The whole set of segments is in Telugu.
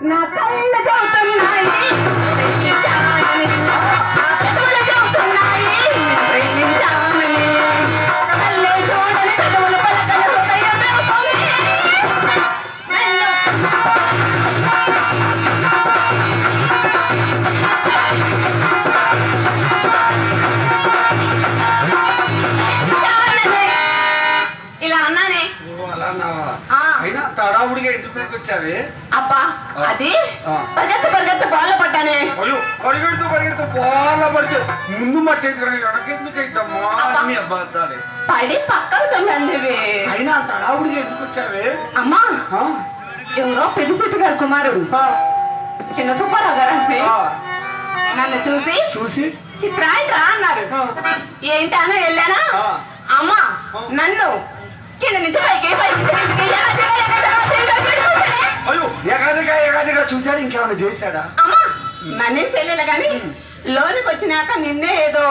ना कळलं नाही. తడావుడిగా ఎందుకు వచ్చావే? అబ్బా అది. పరిగెత్త పరిగెత్త బాల పడ్డానే. అయ్యో పరిగెడుతూ పరిగెడుతూ బాగా పడితే ముందు మట్టేది కానీ వెనకెందుకు అయిద్దమ్మా అబ్బా. అన్ని అబద్ధాలే. పడి పక్కకు తల్లండివి అయినా తడావుడిగా ఎందుకు వచ్చావే? అమ్మా? ఎవరో పెద్దిశెట్టి గారి కుమారుడు. చిన్న సుబ్బారావు గారు అంటే నన్ను చూసి చూసి? చిత్రాయన రా అన్నారు. ఏంటనో వెళ్ళానా. అమ్మా. నన్ను కింద నుంచి పైకి పైకి. అయ్యో ఏకాదిగా ఏకాదిగా చూశాడు ఇంకేమైనా చేశాడా? అమ్మా నన్నేం చేయలేదు కానీ లోనికి వచ్చినాక నిన్నే ఏదో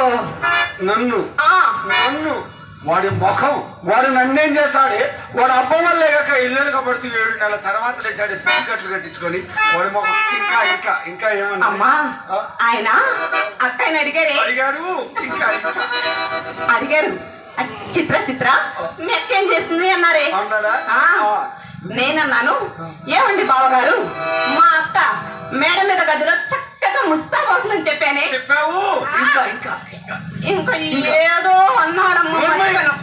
నన్ను? ఆ. నన్ను? వాడి ముఖం వాడు నన్నేం చేస్తాడే వాడు అబ్బ వల్లే కాక ఇల్లు కాబట్టి ఏడు నెలల తర్వాత లేచాడు పిచ్చికట్లు కట్టించుకొని వాడి ముఖం ఇంకా ఇంకా ఇంకా ఏమన్నా? అమ్మా? ఆయన అక్కని అడిగారే. అడిగాడు ఇంకా. అడిగారు. చిత్ర చిత్ర మెక్కేం చేస్తుంది అన్నారే? అన్నాడా ఆ, ఆ. నేనన్నాను. ఏమండి బావగారు? మా అక్క మేడ మీద గదిలో చక్కగా ముస్తాబోతుందని చెప్పానే. చెప్పావు? ఇంకా ఏదో అన్నాడమ్మా ఏమై? మర్చిపోయాను.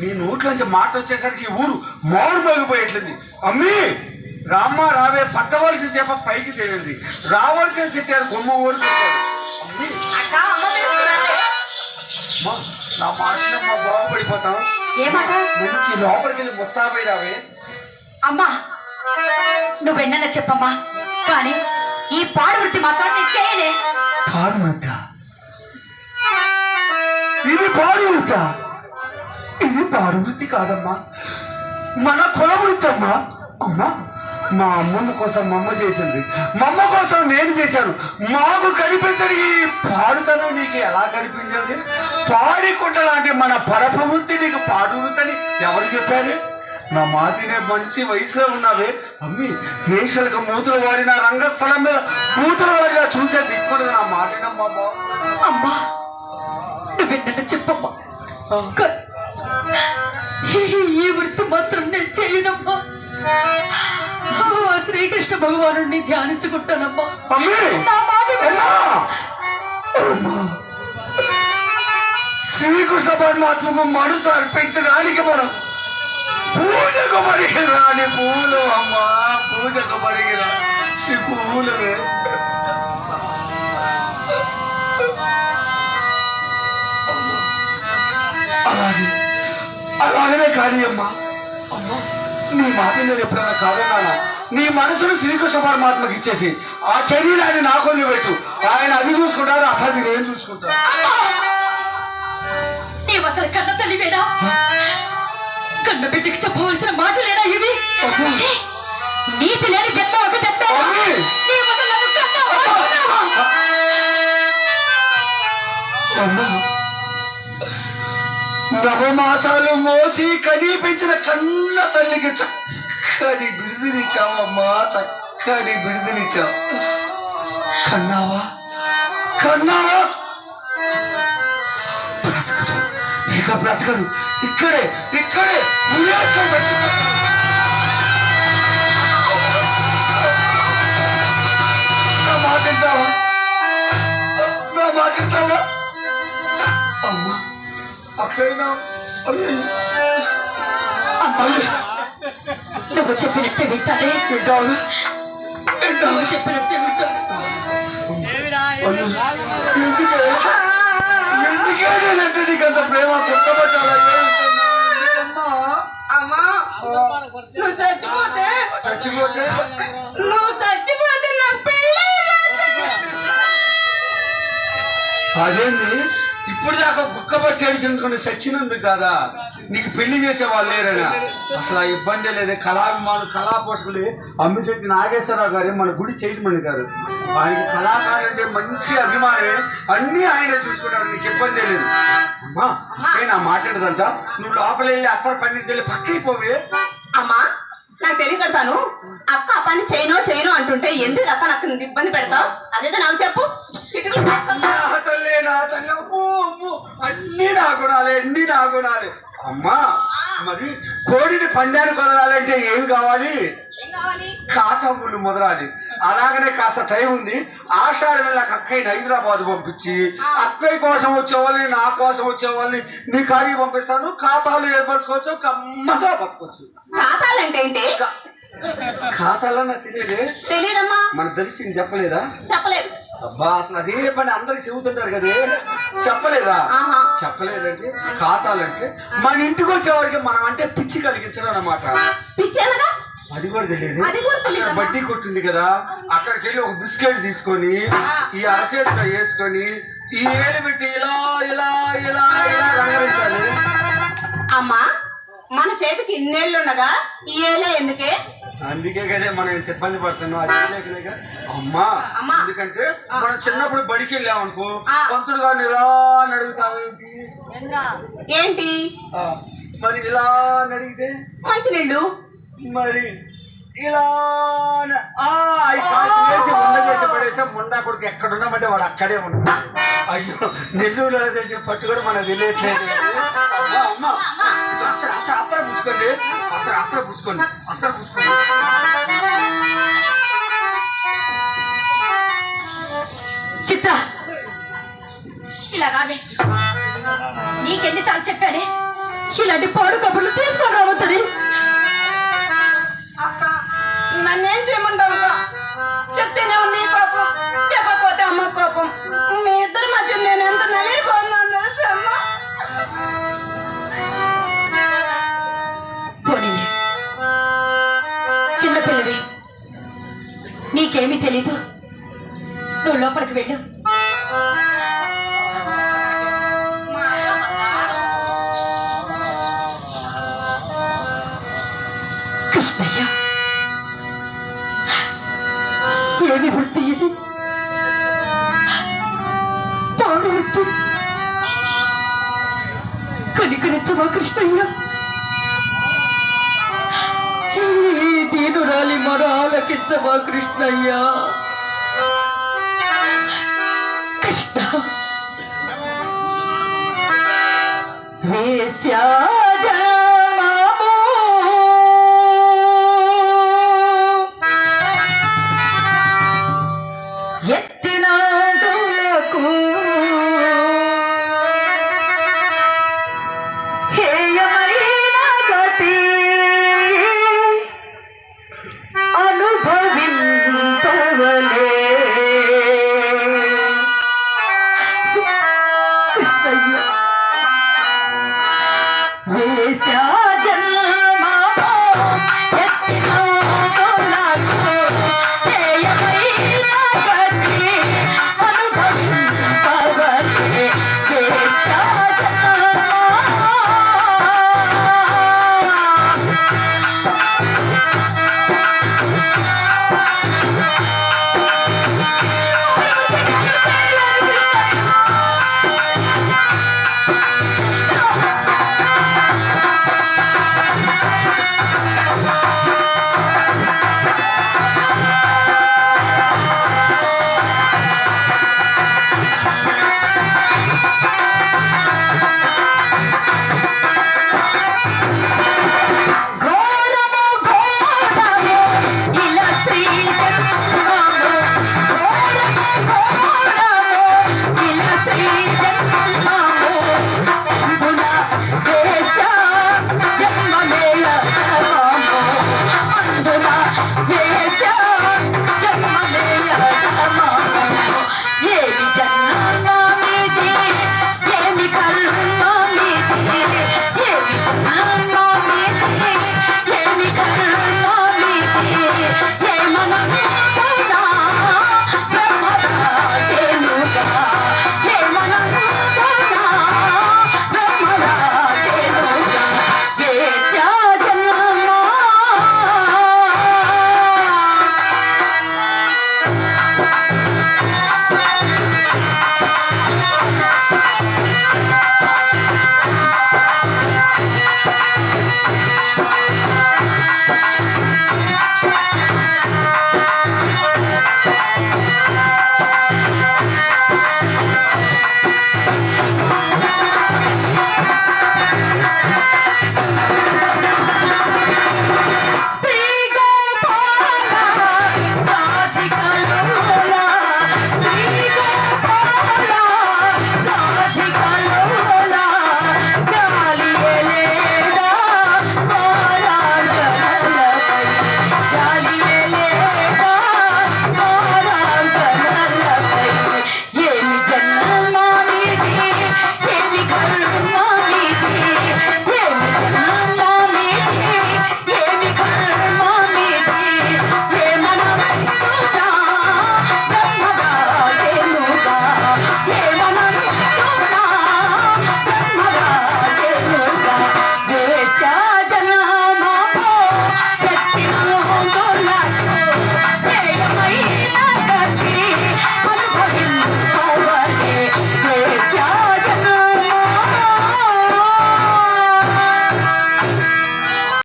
నీ నోట్లోంచి మాట వచ్చేసరికి ఊరు మౌరు మోగిపోయేట్లుంది అమ్మి! రామ్మ రావే పట్టవలసిన చెప్ప పైకి తేలింది. రావాల్సిన సిట్టారు ఓడిపోతాడు అమ్మి! అక్క అమ్మ! నా మాటలమ్మ బాగుపడిపోతాం. ఏమాట మంచి లోపలికి వెళ్ళి ముస్తాబై రావే అమ్మా నువ్వెన్న చెప్పమ్మా. కానీ ఈ పాడు వృత్తి మాత్రం నేను చేయనే. పాడు వృత్త ఇది పాడు వృత్త ఇది పాడు వృత్తి కాదమ్మా. మన కుల వృత్తి అమ్మా. అమ్మా. మా అమ్మమ్మ కోసం మా అమ్మ చేసింది. మా అమ్మ కోసం నేను చేశాను. మాకు కనిపించని ఈ పాడుతనం నీకు ఎలా కనిపించింది? పాడికుంట లాంటి మన పరప వృత్తి నీకు పాడు వృత్తి అని ఎవరు చెప్పారు? నా మాటినే మంచి వయసులో ఉన్నావే. అమ్మి వేషలకు మూతులు వాడిన రంగస్థలం మీద మూతులు వాడినా చూసే దిక్కుడు నా మాటినమ్మా అమ్మా. నువ్వెన్న చెప్పమ్మా. ఈ వృత్తి మాత్రం నేను చేయనమ్మా. శ్రీకృష్ణ భగవాను ధ్యానించుకుంటానమ్మా. నా! శ్రీకృష్ణ పరమాత్మకు మనసు అర్పించడానికి మనం పూజకు పడిగిరాని పువ్వులు అమ్మా! పూజకు పడిగిరా ఈ పువ్వులవే అలాగే అలాగనే కానీ అమ్మా అమ్మా! నీ మాట నేను ఎప్పుడైనా కాదన్నానా నీ మనసును శ్రీకృష్ణ పరమాత్మకి ఇచ్చేసి ఆ శరీరాన్ని నా కొల్లి పెట్టు ఆయన అది చూసుకుంటాడు అసలు నేను చూసుకుంటాను. అసలు కన్న తల్లివేనా కన్న బిడ్డకి చెప్పవలసిన మాటలేనా ఇవి? ఛీ! నీతి లేని జన్మ ఒక నవమాసాలు మోసి పెంచిన కన్న తల్లికి చక్కని బిరుదునిచ్చావమ్మా చక్కని బిరుదునిచ్చావు. కన్నావా? కన్నావా? బ్రతకడు ఇక బ్రతకడు ఇక్కడే ఇక్కడే. మాట్లాడతావా చచ్చిపోతాడు. అమ్మా అక్కడైనా నువ్వు చెప్పినట్టే వింటానే. వింటావా వింటావా నువ్వు చెప్పినట్టే ఎందుకే నేనంటే నీకంత ప్రేమ? పుట్టబట్టాలా అమ్మా అమ్మా నువ్వు చచ్చిపోతే చచ్చిపోతే? నువ్వు చచ్చిపోతే నా పెళ్ళి అదేంది? ఇప్పుడు దాకా కుక్క పట్టి ఏడిచినందుకుని సచ్చినందుకు కదా? నీకు పెళ్ళి చేసే వాళ్ళు లేరనా? అసలు ఆ ఇబ్బంది లేదు. కళాభిమానులు కళా పోషకులు అమ్మిశెట్టి నాగేశ్వరరావు గారు మన గుడి చైర్మన్ గారు. ఆయనకి కళాకారులు అంటే మంచి అభిమానమే. అన్ని ఆయన చూసుకున్నాడు నీకు ఇబ్బంది లేదు. అమ్మా నా మాట్లాడదంట నువ్వు లోపల వెళ్ళి అత్తర పండించి వెళ్ళి పక్కకి పోవే. అమ్మా నాకు తెలియకడతాను అక్క ఆ పని చేయను చేయను అంటుంటే ఎందుకు అక్క నాకు ఇబ్బంది పెడతావు? అదేదో నాకు చెప్పు. చిటికలు అన్ని నా గుణాలే అన్ని నా గుణాలే. అమ్మా మరి కోడిని పందాన్ని కొదలాలంటే ఏం కావాలి? కాటములు మొదలాలి. అలాగనే కాస్త టైం ఉంది. ఆషాఢ వెళ్ళ అక్కయ్యని హైదరాబాద్ పంపించి అక్కయ్య కోసం వచ్చేవాళ్ళని నా కోసం వచ్చేవాళ్ళని నీ కాడికి పంపిస్తాను. ఖాతాలు ఏర్పరచుకోవచ్చు కమ్మగా బతకొచ్చు. ఖాతాలంటే ఖాతాలన్నా తెలియదే. తెలియదమ్మా. మన తెలిసి చెప్పలేదా? చెప్పలేదు. అబ్బా అసలు అదే పని అందరికి చెబుతుంటారు కదే. చెప్పలేదా? చెప్పలేదంటే ఖాతాలంటే మన ఇంటికి వచ్చేవారికి మనం అంటే పిచ్చి కలిగించడం అన్నమాట. పిచ్చేనగా అది కూడా తెలియదు. బడ్డీ కొట్టింది కదా అక్కడికి వెళ్ళి ఒక బిస్కెట్ తీసుకొని ఈ అరసేట్ వేసుకొని ఈ ఏలు పెట్టి ఇలా ఇలా ఇలా ఇలా రంగరించాలి. అమ్మా మన చేతికి ఇన్నేళ్ళుండగా ఈ ఏలే ఎందుకే? అందుకే కదే మనం ఇంత ఇబ్బంది పడుతున్నాం. అది. అమ్మా. ఎందుకంటే మనం చిన్నప్పుడు బడికి వెళ్ళామనుకో ఆ. పంతులు గారిని ఇలా అని అడుగుతావేంటి ఏంటి? మరి ఇలా అని అడిగితే? మంచినీళ్ళు మరి ఇలా చేసి పడేస్తే ముండా కొడుకు ఎక్కడ ఉన్నామంటే వాడు అక్కడే ఉన్నాడు. అయ్యో నెల్లూరులో చేసే పట్టు కూడా మనకు తెలియట్లేదు. అత్తరు పూసుకోండి అత్తరు అత్తరు పూసుకోండి అత్తరు పూసుకోండి చిత్ర ఇలా రావే. నీకెన్నిసార్లు చెప్పానే? ఇలాంటి పాడు కబుర్లు తీసుకొని రావద్దని. అక్క నన్నేం చేయమంటావు? చెప్తేనే నీ కోపం చెప్పకపోతే అమ్మ కోపం. మీ నీకేమీ తెలీదు. నువ్వు లోపలికి వెళ్ళు. కృష్ణయ్య ఏమి వృత్తి ఇది? పాడు వృత్తి కనికరించవా కృష్ణయ్య? దీనురాలి మరో ఆలకించవా కృష్ణయ్య? కృష్ణ. వేశ్యా.